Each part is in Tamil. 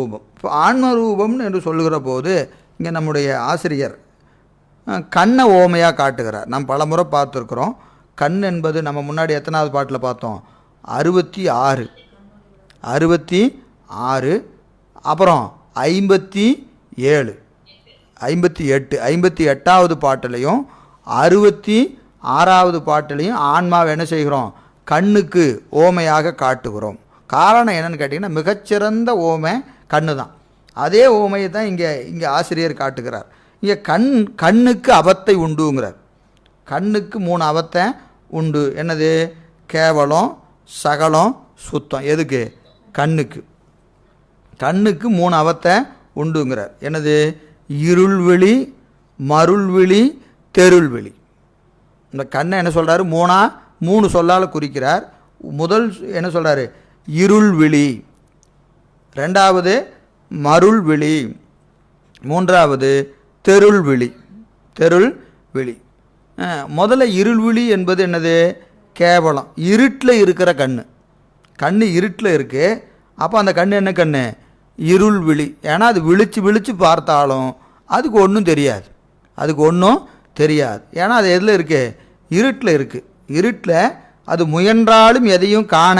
ரூபம். இப்போ ஆன்ம ரூபம் என்று சொல்லுகிற போது இங்கே நம்முடைய ஆசிரியர் கண்ணை ஓமையாக காட்டுகிறார். நாம் பலமுறை பார்த்துருக்குறோம். கண் என்பது நம்ம முன்னாடி எத்தனாவது பாட்டில் பார்த்தோம்? அறுபத்தி ஆறு. அறுபத்தி ஆறு அப்புறம் ஐம்பத்தி ஏழு. ஐம்பத்தி எட்டு. ஐம்பத்தி எட்டாவது பாட்டிலையும் அறுபத்தி ஆறாவது பாட்டிலையும் ஆன்மாவை என்ன செய்கிறோம்? கண்ணுக்கு ஓமையாக காட்டுகிறோம். காரணம் என்னென்னு கேட்டிங்கன்னா மிகச்சிறந்த ஓமை கண்ணு தான் அதே உவமையை தான் இங்கே இங்கே ஆசிரியர் காட்டுகிறார். இங்கே கண் கண்ணுக்கு அவத்தை உண்டுங்கிறார். கண்ணுக்கு மூணு அவத்தை உண்டு. என்னது? கேவலம் சகலம் சுத்தம். எதுக்கு? கண்ணுக்கு. கண்ணுக்கு மூணு அவத்தை உண்டுங்கிறார். என்னது? இருள்விழி மருள்விழி தெருள்விழி இந்த கண்ணை என்ன சொல்கிறாரு மூணா மூணு சொல்லால் குறிக்கிறார். முதல் என்ன சொல்கிறாரு இருள்விழி ரெண்டாவது மருள்விழி. மூன்றாவது தெருள்விழி. தெருள் விழி முதல்ல முதல்ல இருள்விழி என்பது என்னது? கேவலம். இருட்டில் இருக்கிற கண் கண் இருட்டில் இருக்குது அப்போ அந்த கண் என்ன கண் இருள் விழி ஏன்னா அது விழிச்சு விழிச்சு பார்த்தாலும் அதுக்கு ஒன்றும் தெரியாது. அதுக்கு ஒன்றும் தெரியாது. ஏன்னா அது எதில் இருக்குது இருட்டில் இருக்குது இருட்டில் அது முயன்றாலும் எதையும் காண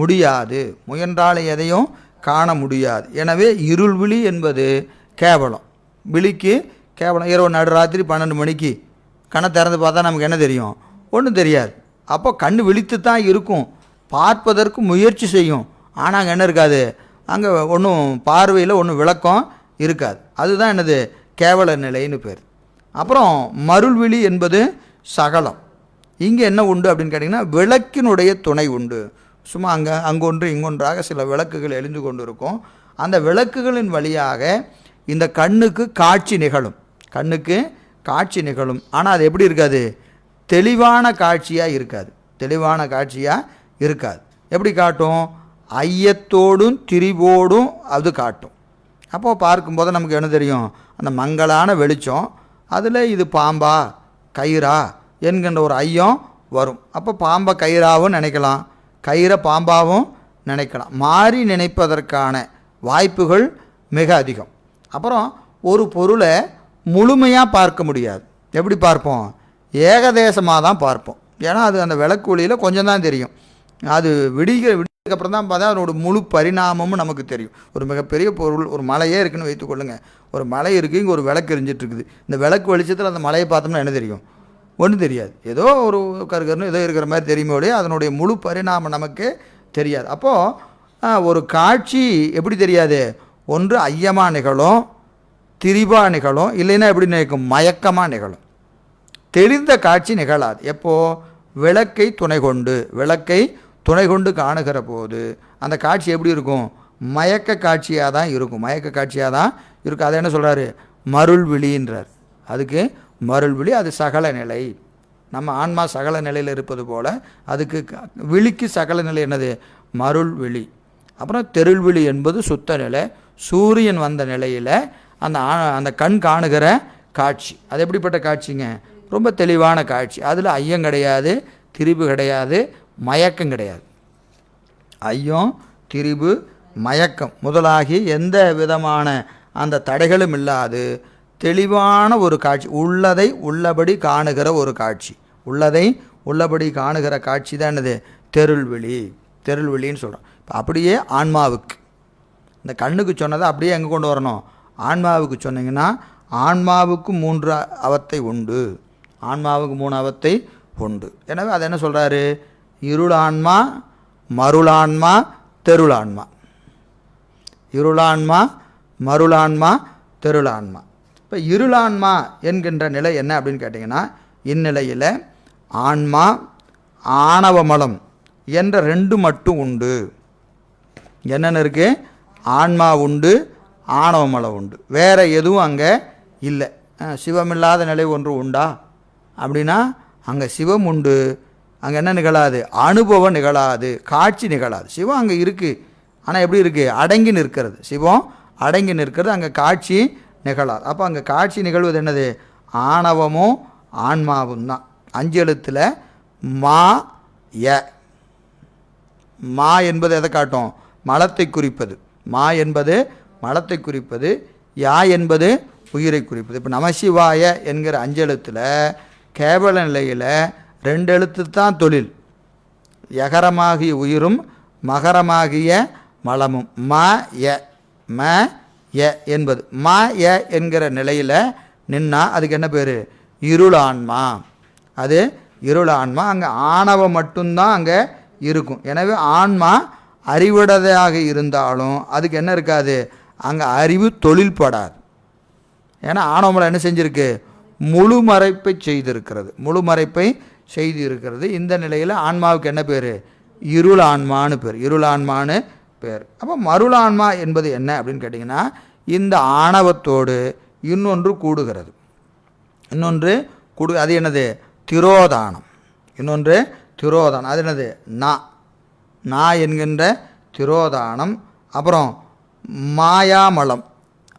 முடியாது. முயன்றாலும் எதையும் காண முடியாது. எனவே இருள் விழி என்பது கேவலம். விழிக்கு கேவலம். இரவு நடுராத்திரி பன்னெண்டு மணிக்கு கண்ணை திறந்து பார்த்தா நமக்கு என்ன தெரியும்? ஒன்றும் தெரியாது. அப்போ கண் விழித்து தான் இருக்கும். பார்ப்பதற்கு முயற்சி செய்யும். ஆனால் அங்கே என்ன இருக்காது? அங்கே ஒன்றும் பார்வையில் ஒன்றும் விளக்கம் இருக்காது. அதுதான் என்னது? கேவல நிலைன்னு பேர். அப்புறம் மருள்விழி என்பது சகலம். இங்கே என்ன உண்டு அப்படின்னு கேட்டிங்கன்னா விளக்கினுடைய துணை உண்டு. சும்மா அங்கே அங்கொன்று இங்கொன்றாக சில விளக்குகள் எழுந்து கொண்டிருக்கும். அந்த விளக்குகளின் வழியாக இந்த கண்ணுக்கு காட்சி நிகழும். கண்ணுக்கு காட்சி நிகழும். ஆனால் அது எப்படி இருக்காது? தெளிவான காட்சியாக இருக்காது. தெளிவான காட்சியாக இருக்காது. எப்படி காட்டும்? ஐயத்தோடும் திரிவோடும் அது காட்டும். அப்போது பார்க்கும்போது நமக்கு என்ன தெரியும்? அந்த மங்களான வெளிச்சம். அதில் இது பாம்பா கயிறா என்கின்ற ஒரு ஐயம் வரும். அப்போ பாம்பை கயிறாவும் நினைக்கலாம். கயிறை பாம்பாகவும் நினைக்கலாம். மாறி நினைப்பதற்கான வாய்ப்புகள் மிக அதிகம். அப்புறம் ஒரு பொருளை முழுமையாக பார்க்க முடியாது. எப்படி பார்ப்போம்? ஏகதேசமாக தான் பார்ப்போம். ஏன்னா அது அந்த விளக்கு ஒளியில் கொஞ்சம் தான் தெரியும். அது விடிகிற விடியதுக்கப்புறம் தான் பார்த்தா அதனோட முழு பரிணாமமும் நமக்கு தெரியும். ஒரு மிகப்பெரிய பொருள் ஒரு மலையே இருக்குன்னு வைத்துக்கொள்ளுங்க ஒரு மலை இருக்குது இங்கே ஒரு விளக்கு எரிஞ்சிட்ருக்குது இந்த விளக்கு வெளிச்சத்தில் அந்த மலையை பார்த்தோம்னா என்ன தெரியும்? ஒன்றும் தெரியாது. ஏதோ ஒரு கருகருன்னு ஏதோ இருக்கிற மாதிரி தெரியுமே ஒழிய அதனுடைய முழு பரிணாமம் நமக்கு தெரியாது. அப்போது ஒரு காட்சி எப்படி தெரியாது? ஒன்று ஐயமாக நிகழும் திரிபா நிகழும் இல்லைன்னா எப்படி நினைக்கும்? மயக்கமாக நிகழும். தெளிந்த காட்சி நிகழாது. எப்போது விளக்கை துணை கொண்டு விளக்கை துணை கொண்டு காணுகிற போது அந்த காட்சி எப்படி இருக்கும்? மயக்க காட்சியாக தான் இருக்கும். மயக்க காட்சியாக தான் இருக்கும். அதை என்ன சொல்கிறாரு மருள் விழின்றார் அதுக்கு மருள் விழி அது சகல நிலை. நம்ம ஆன்மா சகல நிலையில் இருப்பது போல் அதுக்கு விழிக்கு சகல நிலை என்னது? மருள் விழி அப்புறம் தெருள்விழி என்பது சுத்த நிலை. சூரியன் வந்த நிலையில் அந்த ஆ- அந்த கண் காணுகிற காட்சி. அது எப்படிப்பட்ட காட்சிங்க? ரொம்ப தெளிவான காட்சி. அதில் ஐயம் கிடையாது திரிபு கிடையாது மயக்கம் கிடையாது. ஐயம் திரிபு மயக்கம் முதலாகி எந்த விதமான அந்த தடைகளும் இல்லாது தெளிவான ஒரு காட்சி உள்ளதை உள்ளபடி காணுகிற ஒரு காட்சி. உள்ளதை உள்ளபடி காணுகிற காட்சி தான் என்னது? தெருள்வெளி தெருள்வெளின்னு சொல்கிறோம் இப்போ அப்படியே ஆன்மாவுக்கு. இந்த கண்ணுக்கு சொன்னதை அப்படியே எங்கே கொண்டு வரணும்? ஆன்மாவுக்கு சொன்னீங்கன்னா ஆன்மாவுக்கு மூன்று அவத்தை உண்டு. ஆன்மாவுக்கு மூணு அவத்தை உண்டு. எனவே அதை என்ன சொல்கிறாரு இருளான்மா மருளான்மா தெருளான்மா. இருளான்மா மருளான்மா தெருளான்மா. இப்போ இருளான்மா என்கின்ற நிலை என்ன அப்படின்னு கேட்டிங்கன்னா இந்நிலையில் ஆன்மா ஆணவமலம் என்ற ரெண்டு மட்டும் உண்டு. என்னென்ன இருக்குது ஆன்மா உண்டு ஆணவமலம் உண்டு. வேறு எதுவும் அங்கே இல்லை. சிவமில்லாத நிலை ஒன்று உண்டா? அப்படின்னா அங்கே சிவம் உண்டு. அங்கே என்ன நிகழாது? அனுபவம் நிகழாது. காட்சி நிகழாது. சிவம் அங்கே இருக்குது ஆனால் எப்படி இருக்குது அடங்கி நிற்கிறது. சிவம் அடங்கி நிற்கிறது. அங்கே காட்சி நிகழாது அப்போ அங்கே காட்சி நிகழ்வது என்னது? ஆணவமும் ஆன்மாவும் தான். அஞ்சு எழுத்தில் மா ய. மா என்பது எதை காட்டும்? மலத்தை குறிப்பது. மா என்பது மலத்தை குறிப்பது யா என்பது உயிரை குறிப்பது. இப்போ நமசிவாய என்கிற அஞ்செழுத்தில் கேவல நிலையில் ரெண்டு எழுத்து தான் தொழில். யகரமாகிய உயிரும் மகரமாகிய மலமும். ம ய. ம ய என்பது. மா ய என்கிற நிலையில் நின்னா அதுக்கு என்ன பேர்? இருளான்மா. அது இருளான்மா. அங்கே ஆணவம் மட்டும்தான் அங்கே இருக்கும். எனவே ஆன்மா அறிவுடையதாக இருந்தாலும் அதுக்கு என்ன இருக்காது? அங்கே அறிவு தொழில்படாது. ஏன்னா ஆணவமலை என்ன செஞ்சுருக்கு? முழு மறைப்பை செய்திருக்கிறது. முழு மறைப்பை செய்து இருக்கிறது இந்த நிலையில் ஆன்மாவுக்கு என்ன பேர்? இருள் ஆன்மான்னு பேர். இருள் ஆன்மான்னு பேர். அப்போ மருளான்மா என்பது என்ன அப்படின்னு கேட்டிங்கன்னா இந்த ஆணவத்தோடு இன்னொன்று கூடுகிறது. இன்னொன்று கூடு அது என்னது? திரோதானம். இன்னொன்று திரோதானம். அது என்னது? நா. நா என்கின்ற திரோதானம். அப்புறம் மாயாமலம்.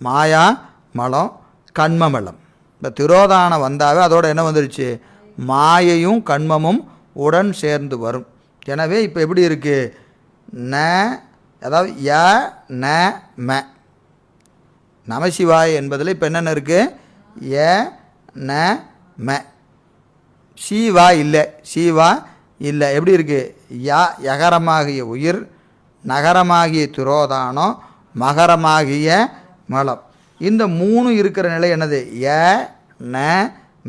மாயா மலம் கண்மமலம். இந்த திரோதானம் வந்தாவே அதோட என்ன வந்துருச்சு? மாயையும் கண்மமும் உடன் சேர்ந்து வரும். எனவே இப்போ எப்படி இருக்குது ந அதாவது ய ந ம. நமசிவாய் என்பதில் இப்போ என்னென்ன இருக்குது ய ந ம. சீவா இல்லை. சீவா இல்லை. எப்படி இருக்குது யா யகரமாகிய உயிர் நகரமாகிய துரோதானம் மகரமாகிய மலம். இந்த மூணு இருக்கிற நிலை என்னது? ய ந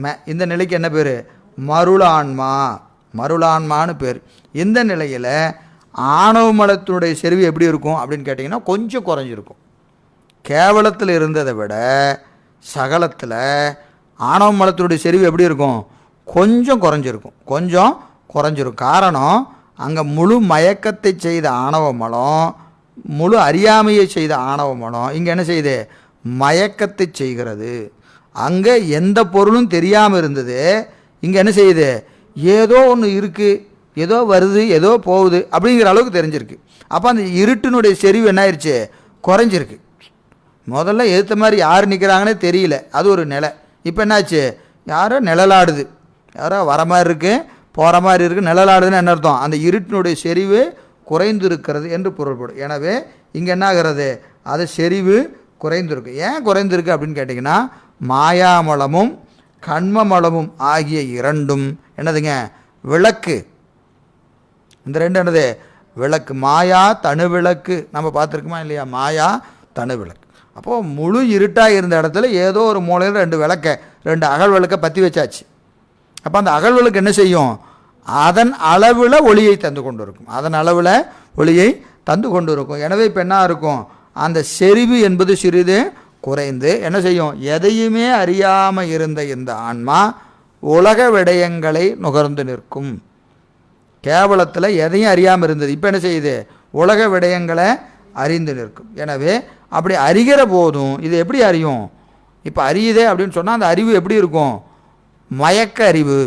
ம. இந்த நிலைக்கு என்ன பேர்? மருளான்மா. மருளான்மான்னு பேர். இந்த நிலையில் ஆணவ மலத்தினுடைய செறிவு எப்படி இருக்கும் அப்படின்னு கேட்டிங்கன்னா கொஞ்சம் குறைஞ்சிருக்கும். கேவலத்தில் இருந்ததை விட சகலத்தில் ஆணவ மலத்தினுடைய செறிவு எப்படி இருக்கும்? கொஞ்சம் குறைஞ்சிருக்கும். கொஞ்சம் குறைஞ்சிருக்கும் காரணம் அங்கே முழு மயக்கத்தை செய்த ஆணவ மலம் முழு அறியாமையை செய்த ஆணவ மலம் இங்கே என்ன செய்யுது? மயக்கத்தை செய்கிறது. அங்கே எந்த பொருளும் தெரியாமல் இருந்தது. இங்கே என்ன செய்யுது? ஏதோ ஒன்று இருக்குது ஏதோ வருது ஏதோ போகுது அப்படிங்கிற அளவுக்கு தெரிஞ்சிருக்கு. அப்போ அந்த இருட்டினுடைய செறிவு என்ன ஆயிடுச்சு குறைஞ்சிருக்கு. முதல்ல எதிர்த்த மாதிரி யார் நிற்கிறாங்கன்னே தெரியல. அது ஒரு நிலை. இப்போ என்னாச்சு? யாரோ நிழலாடுது. யாரோ வர மாதிரி இருக்கு போகிற மாதிரி இருக்குது நிழலாடுதுன்னு என்ன அர்த்தம்? அந்த இருட்டினுடைய செறிவு குறைந்திருக்கிறது என்று பொருள்படும். எனவே இங்கே என்ன ஆகிறது அது செறிவு குறைந்திருக்கு. ஏன் குறைந்திருக்கு அப்படின்னு கேட்டிங்கன்னா மாயாமலமும் கண்மமலமும் ஆகிய இரண்டும் என்னதுங்க? விளக்கு. இந்த ரெண்டு என்னது? விளக்கு. மாயா தனு விளக்கு நம்ம பார்த்துருக்கோமா இல்லையா? மாயா தனு விளக்கு அப்போது முழு இருட்டாக இருந்த இடத்துல ஏதோ ஒரு மூலையில் ரெண்டு விளக்க ரெண்டு அகல் விளக்கை பற்றி வச்சாச்சு. அப்போ அந்த அகல் விளக்கு என்ன செய்யும்? அதன் அளவில் ஒளியை தந்து கொண்டு இருக்கும் அதன் அளவில் ஒளியை தந்து கொண்டு இருக்கும் எனவே இப்போ என்ன இருக்கும்? அந்த செறிவு என்பது சிறிது குறைந்து என்ன செய்யும்? எதையுமே அறியாமல் இருந்த இந்த ஆன்மா உலக விடயங்களை நுகர்ந்து நிற்கும். கேவலத்தில் எதையும் அறியாமல் இருந்தது. இப்போ என்ன செய்யுது? உலக விடயங்களை அறிந்து நிற்கும். எனவே அப்படி அறிகிற போதும் இது எப்படி அறியும்? இப்போ அறியுதே அப்படின்னு சொன்னால் அந்த அறிவு எப்படி இருக்கும்? மயக்க அறிவு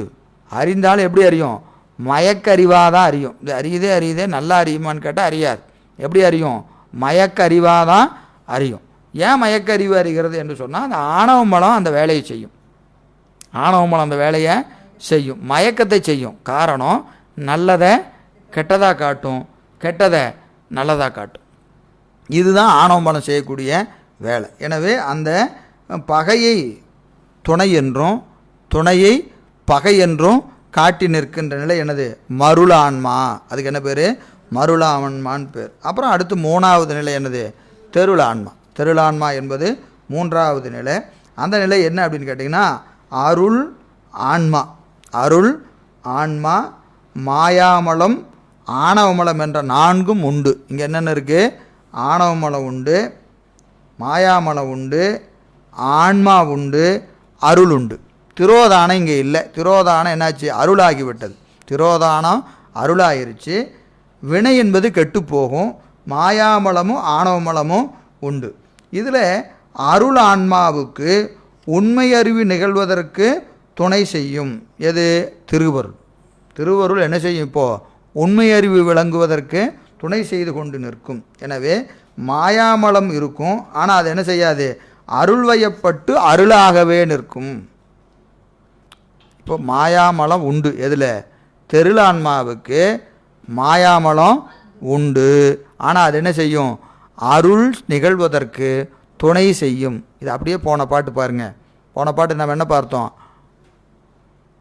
அறிந்தாலும் எப்படி அறியும்? மயக்க அறிவாக தான் அறியும். இது அறியுதே அறியுதே நல்லா அறியுமான்னு கேட்டால் அறியாது. எப்படி அறியும்? மயக்க அறிவாக தான் அறியும். ஏன் மயக்க அறிவு அறிகிறது என்று சொன்னால் அந்த ஆணவ மலம் அந்த வேலையை செய்யும். ஆணவ மலம் அந்த வேலையை செய்யும். மயக்கத்தை செய்யும். காரணம் நல்லதை கெட்டதாக காட்டும் கெட்டதை நல்லதாக காட்டும். இதுதான் ஆணவ செய்யக்கூடிய வேலை. எனவே அந்த பகையை துணை என்றும் துணையை பகை என்றும் காட்டி நிற்கின்ற நிலை என்னது? மருளான்மா. அதுக்கு என்ன பேர்? மருளான்மான்னு பேர். அப்புறம் அடுத்து மூணாவது நிலை என்னது? தெருளான்மா. தெருளான்மா என்பது மூன்றாவது நிலை. அந்த நிலை என்ன அப்படின்னு கேட்டிங்கன்னா அருள் ஆன்மா. அருள் ஆன்மா மாயாமலம் ஆணவமலம் என்ற நான்கும் உண்டு. இங்கே என்னென்ன இருக்குது ஆணவமலம் உண்டு மாயாமலம் உண்டு ஆன்மா உண்டு அருள் உண்டு. திரோதானம் இங்கே இல்லை. திரோதானம் என்னாச்சு? அருளாகிவிட்டது. திரோதானம் அருளாயிருச்சு. வினை என்பது கெட்டுப்போகும். மாயாமலமும் ஆணவமலமும் உண்டு. இதில் அருள் ஆன்மாவுக்கு உண்மை அறிவு நிகழ்வதற்கு துணை செய்யும். எது? திருவருள். திருவருள் என்ன செய்யும்? இப்போது உண்மை அறிவு விளங்குவதற்கு துணை செய்து கொண்டு நிற்கும். எனவே மாயாமலம் இருக்கும். ஆனால் அது என்ன செய்யாது? அருள்வயப்பட்டு அருளாகவே நிற்கும். இப்போ மாயாமலம் உண்டு. எதில்? தெருளான்மாவுக்கு மாயாமலம் உண்டு. ஆனால் அது என்ன செய்யும்? அருள் நிகழ்வதற்கு துணை செய்யும். இது அப்படியே போன பாட்டு பாருங்கள் போன பாட்டு நம்ம என்ன பார்த்தோம்?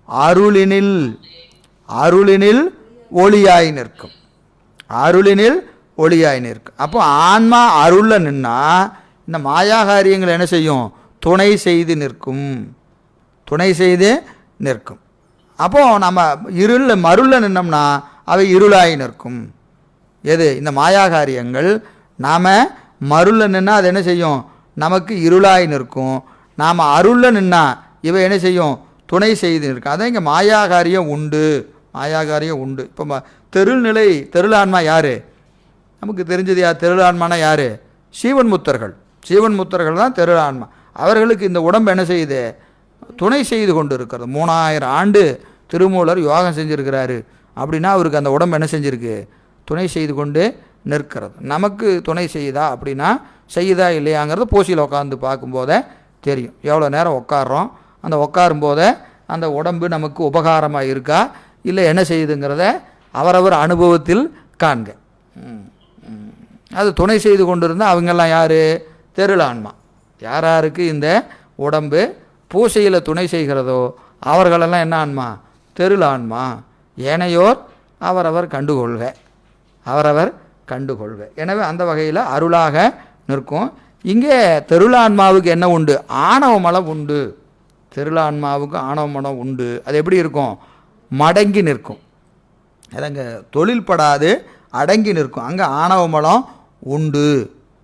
அருளினில் அருளினில் ஒளியாய் நிற்கும். அருளினில் ஒளியாய் நிற்கும். அப்போ ஆன்மா அருளில் நின்னா இந்த மாயாகாரியங்கள் என்ன செய்யும்? துணை செய்து நிற்கும். துணை செய்து நிற்கும். அப்போ நம்ம இருளில் மருளில் நின்னோம்னா அவை இருளாய் நிற்கும். எது? இந்த மாயாகாரியங்கள். நாம் மருளில் நின்னால் அது என்ன செய்யும்? நமக்கு இருளாய் நிற்கும். நாம் அருளில் நின்னால் இவை என்ன செய்யும்? துணை செய்து நிற்கும். அதான் இங்கே மாயாகாரியம் உண்டு. மாயாகாரியம் உண்டு. இப்போ ம தெருள்நிலை தெருளான்மா யார்? நமக்கு தெரிஞ்சது யார்? தெருளான்மானா யார்? சீவன் முத்தர்கள். சீவன் முத்தர்கள் தான் தெருளான்மா அவர்களுக்கு இந்த உடம்பு என்ன செய்யுது? துணை செய்து கொண்டு இருக்கிறது மூணாயிரம் ஆண்டு திருமூலர் யோகம் செஞ்சுருக்கிறாரு. அப்படின்னா அவருக்கு அந்த உடம்பு என்ன செஞ்சுருக்கு? துணை செய்து கொண்டு நிற்கிறது. நமக்கு துணை செய்யுதா அப்படின்னா செய்யுதா இல்லையாங்கிறது பூசியில் உட்காந்து பார்க்கும்போதே தெரியும். எவ்வளோ நேரம் உட்காடுறோம் அந்த உட்காரும்போதே அந்த உடம்பு நமக்கு உபகாரமாக இருக்கா? இல்லை என்ன செய்யுதுங்கிறத அவரவர் அனுபவத்தில் காண்க. அது துணை செய்து கொண்டிருந்தால் அவங்கெல்லாம் யார்? தெருளான்மா. யார் யாருக்கு இந்த உடம்பு பூசையில் துணை செய்கிறதோ அவர்களெல்லாம் என்ன ஆன்மா? தெருளான்மா. ஏனையோர் அவரவர் கண்டுகொள்க. அவரவர் கண்டுகொள்க. எனவே அந்த வகையில் அருளாக நிற்கும். இங்கே தெருளான்மாவுக்கு என்ன உண்டு? ஆணவ மலம் உண்டு. தெருளான்மாவுக்கு ஆணவ மலம் உண்டு. அது எப்படி இருக்கும்? மடங்கி நிற்கும். அதங்க தொழில் படாது அடங்கி நிற்கும். அங்கே ஆணவமலம் உண்டு.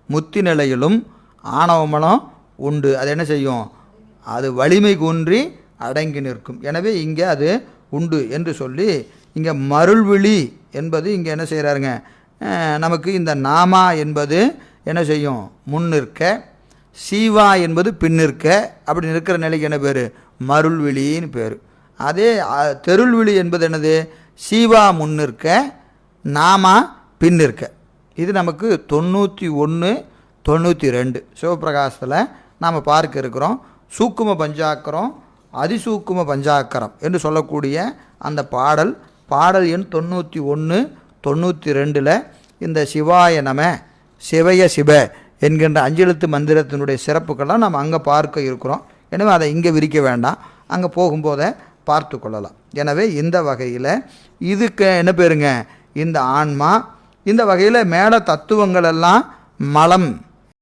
முத்தி நிலையிலும் ஆணவமலம் உண்டு. அது என்ன செய்யும்? அது வலிமை குன்றி அடங்கி நிற்கும். எனவே இங்கே அது உண்டு என்று சொல்லி இங்கே மருள்விழி என்பது இங்கே என்ன செய்கிறாருங்க? நமக்கு இந்த நாமா என்பது என்ன செய்யும்? முன்னிற்க சீவா என்பது பின்னிற்க அப்படி நிற்கிற நிலைக்கு என்ன பேர்? மருள்விழின்னு பேர். அதே தெருள்விழி என்பது என்னது சீவா முன்னிற்க நாமா பின்னிற்க. இது நமக்கு தொண்ணூற்றி ஒன்று தொண்ணூற்றி ரெண்டு சிவபிரகாசத்தில் நாம் பார்க்க இருக்கிறோம். சூக்கும பஞ்சாக்கரம் அதிசூக்கும பஞ்சாக்கரம் என்று சொல்லக்கூடிய அந்த பாடல் பாடல் எண் தொண்ணூற்றி ஒன்று தொண்ணூற்றி ரெண்டில் இந்த சிவாய நம சிவய சிவ என்கின்ற அஞ்செழுத்து மந்திரத்தினுடைய சிறப்புக்கெல்லாம் நம்ம அங்கே பார்க்க இருக்கிறோம். எனவே அதை இங்கே விரிக்க வேண்டாம். அங்கே போகும்போதே பார்த்து கொள்ளலாம். எனவே இந்த வகையில் இதுக்கு என்ன பேருங்க? இந்த ஆன்மா. இந்த வகையில் மேலே தத்துவங்களெல்லாம் மலம்.